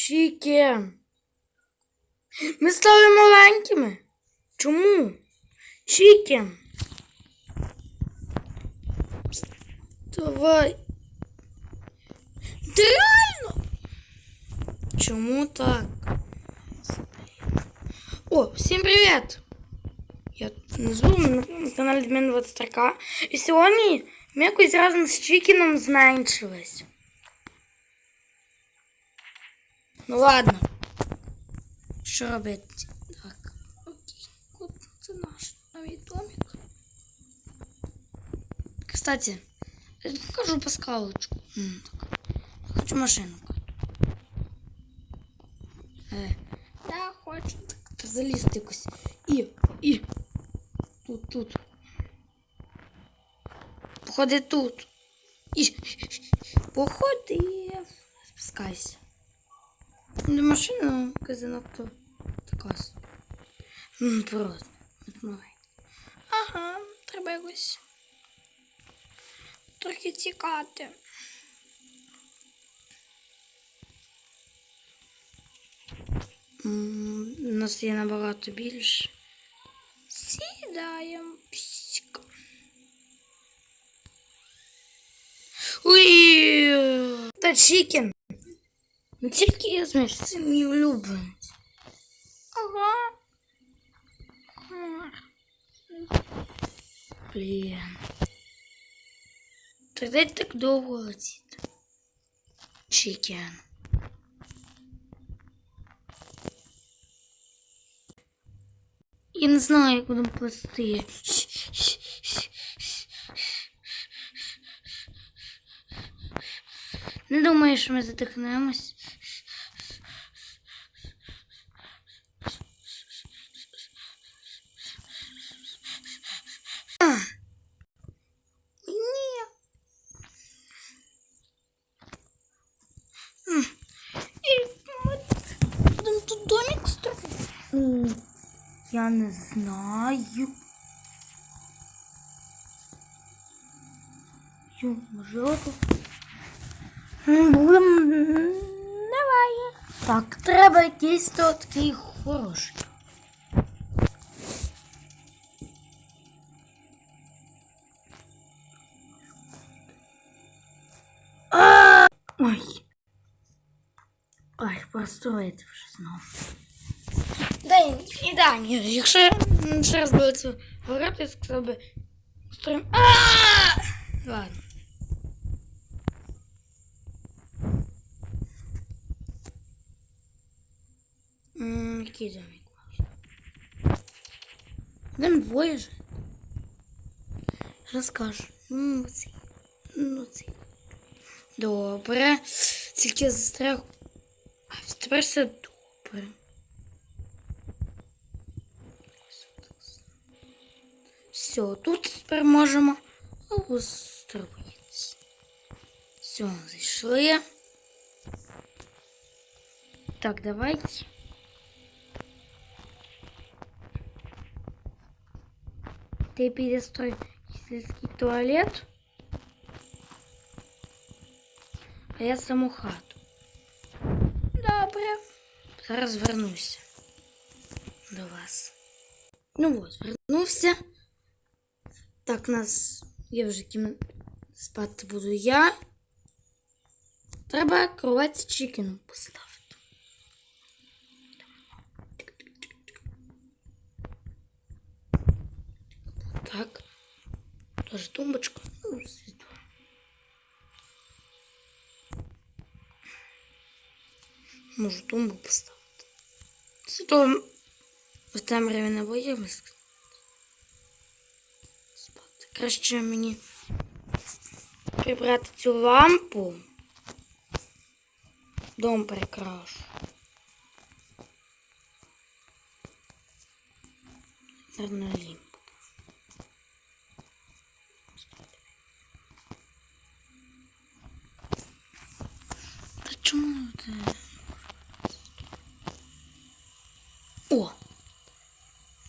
Чікен. Ми стали маленькими. Чому? Чікен. Давай. Ти реально? Чому так? О, всім привіт! Я назву на каналі Дмін 23 І сьогодні ми якось разом з Чікіном зменшились. Ну ладно. Що робити? Так. Окей. От це наш новий домик. Кстати, покажу паскалочку. Хочу машинку. Е, я хочу так залізти якось. І, і. Тут, тут. Походи тут. І. Походи. Спускайся. Не машина казанато така. собі. М, Просто. От. Ага, треба якось. Трохи тікати. У нас є набагато більше. Сідаємо. Уй! Та чікен. Ну тільки я знаєш, це мій улюбленець. Ага. Блін. Тоді так довго летіти. Чікен. Я не знаю, як будемо плести. Не думаю, що ми задихнемось. А. Ні. М. І ми будемо тут домик строїти. Я не знаю. Ю, можливо. тут Будемо. Давай. Так, треба якийсь такий хороший. Ой. Ой, построїти вже знову. Да, і да, ні, якщо я ще раз буде це говорити, я сказав би. Строїм. А! Ладно. Який домик ваш? Там двоє же. Розкажу. Ну, цей. Ну, цей. Добре. Тільки застряг. А тепер все добре. Все, тут тепер можемо устроїтися. Все, зайшли. Так, давайте. Ти підеш в той сільський туалет. А я саму хату. Добре. Зараз вернуся до вас. Ну от, вернувся. Так, нас є вже кім... спати буду я. Треба кровать з чікеном поставити. Так. Тоже тумбочка. Ну, світло. Можу тумбу поставити. Світло в темряві не боїмось. Краще мені прибрати цю лампу. Дом прикрашу. Наверное, лімп. Та чому ти? О!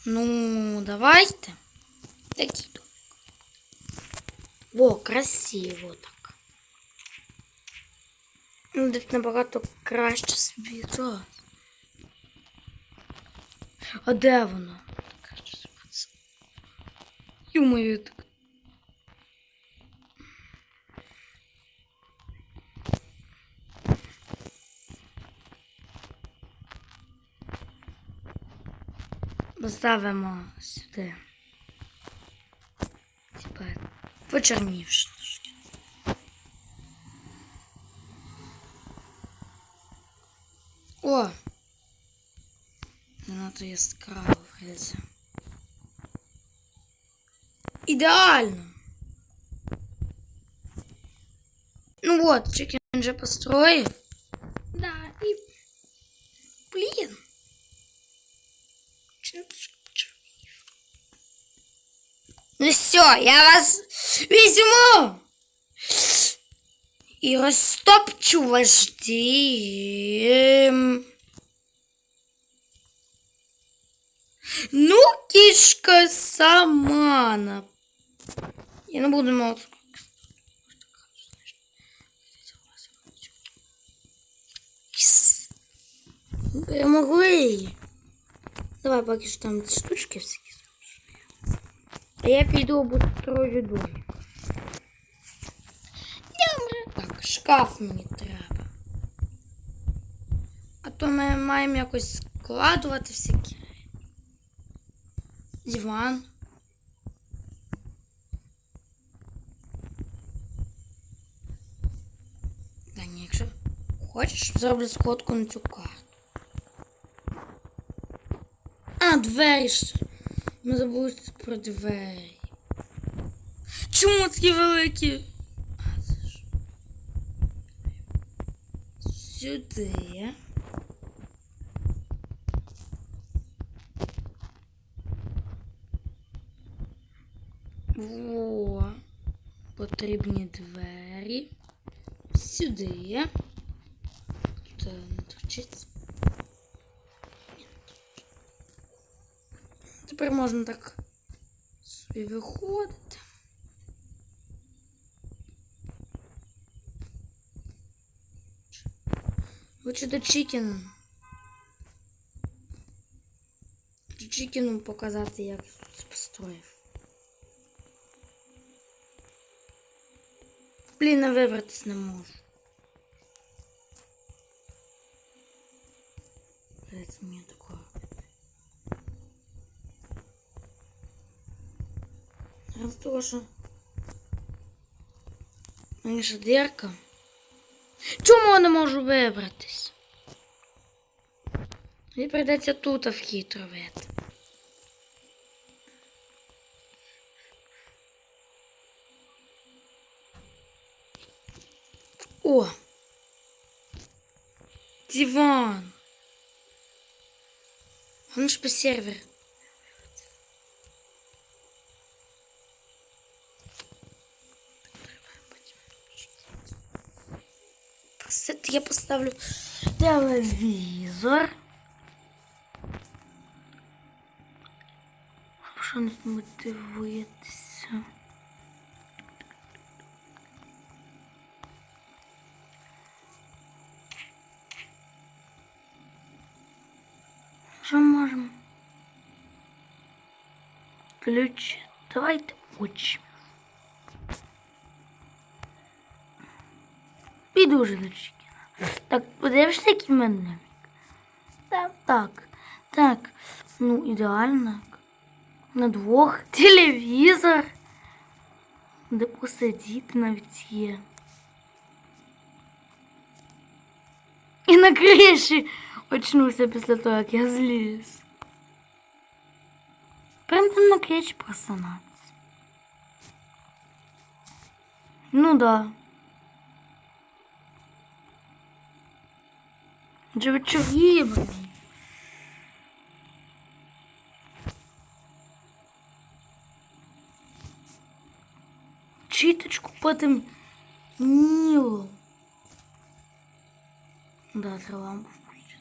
Ну, давайте. Домик. Во, красиво так. Ну, Десь набагато краще собі, то. А де воно? Юмою так. Поставимо сюди. Почернівше трошки. О! Занадто яскраво виглядає. Ідеально! Ну от, чекен вже построїв. Да, і... Блін. Чи не трошки почернів? Ну все, я вас візьму! І розтопчу ваш дім. Ну, кішка сама на... Я не буду мовити. Єс. Перемогли. Давай поки що там ці штучки всякі залишимо. А я піду обустрою. Добре. Так, шкаф мені треба. А то ми маємо якось складувати всякі. Диван. Да ні, якщо хочеш, зроблю сходку на цю карту. А, двері ще. Ми забули про двері. Чому такі великі? А, це ж. Сюди. Во. Потрібні двері. Сюди. Тут не торчиться. Тепер можна так собі виходити. Хочу до Чікіна. Хочу Чікіну показати, як тут построїв. Блін, а вибратись не можу. Раз того, що мені ж дірка. Чому я не можу вибратись? Мені прийдеться тут вхід робити. О! Диван! Он ж по сервер. Просто я поставлю телевізор. Що не мотивується? Що можемо? Ключ. Давайте очі. Піду вже. Так, подивишся, який в мене? Так, так, так. Ну, ідеально. На двох телевізор. Де посидіти навіть є. І на криші очнувся після того, як я зліз. Прям там на криші просинатися. Ну да. Вже вечоріє, блін. Чіточку потім Ніло. Да, треба лампу включити.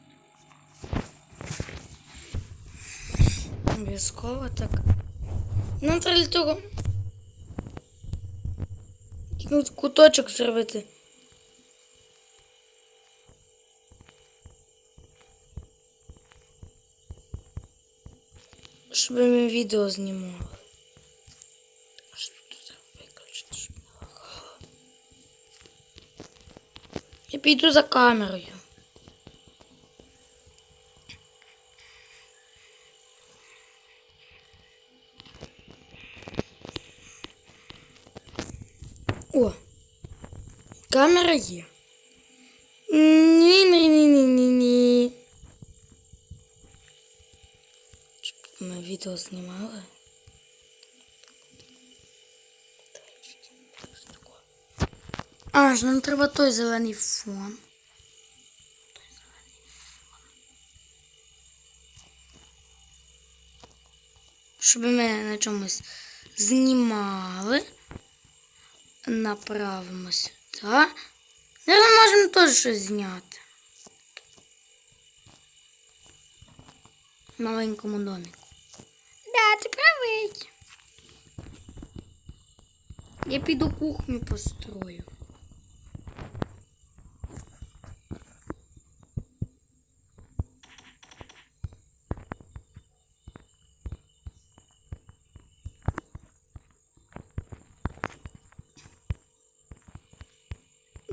Обов'язково так. Нам треба. Ну, куточок зробити. Щоб ми відео знімали. Я піду за камерою. О, камера є. Ні, ми відео знімали. А, ж нам треба той зелений фон. Щоб ми на чомусь знімали. Направимо сюди. Наверно, можемо теж щось зняти. Маленькому домику. Да, ти правий. Я піду кухню построю.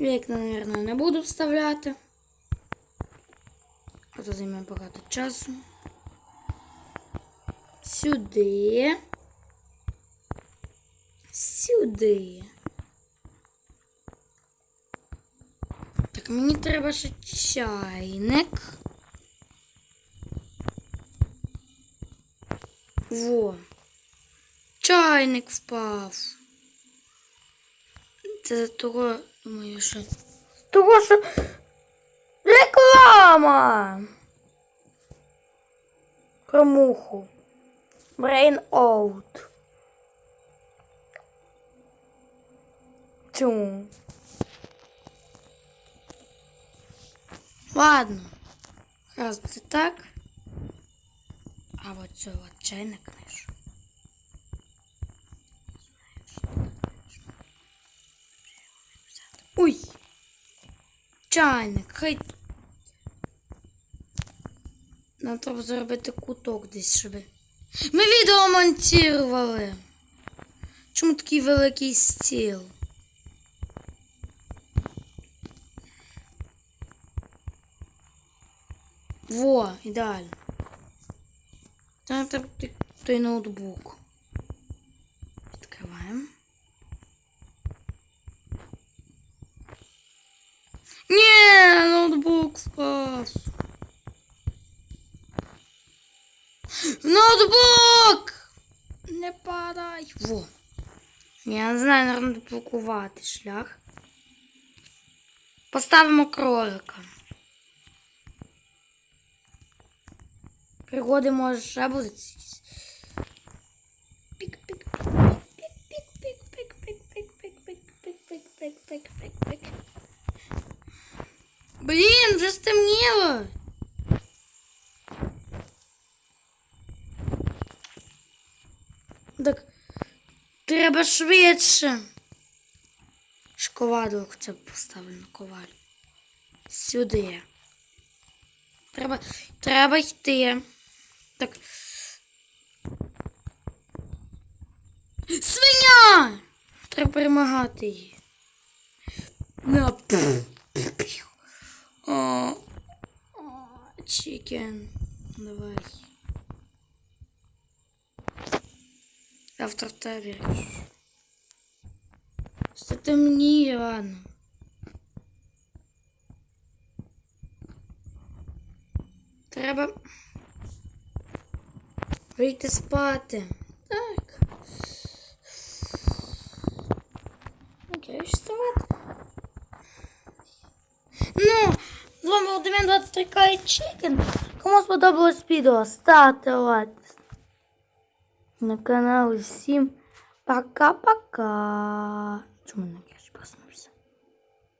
Вікна, наверное, не буду вставляти. То займе багато часу. Сюди. Сюди. Так, мені треба ще чайник. Во. Чайник впав. Це з того, думаю, що. Того, що. Реклама! Про муху. Brain out. Чому? Ладно. Раз це так. А от цього чайник знайшов. Ой! Чайник, хай. Нам треба зробити куток десь, щоб. Ми відео монтували. Чому такий великий стіл? Во, ідеально. Там треба той- той ноутбук. Відкриваємо. Ні, ноутбук впав. Ноутбук! Не падай. Во. Я не знаю, наверное, блокувати шлях. Поставимо кролика. Пік, пік. Блін, вже стемніло. Так, треба швидше. Шковадло хоча б поставлю на коваль. Сюди. Треба, треба йти. Так. Свиня! Треба перемагати її. На. О, Чікен. Давай. Завтра тебе береш. Все темніє, ладно. Треба вийти спати. Так. Окей, вставати. Ну, з вами був Дем'ян 23 Кай Чікен. Кому сподобалось відео, ставте лайк на канал. Всім пока-пока. Чому не проснувся?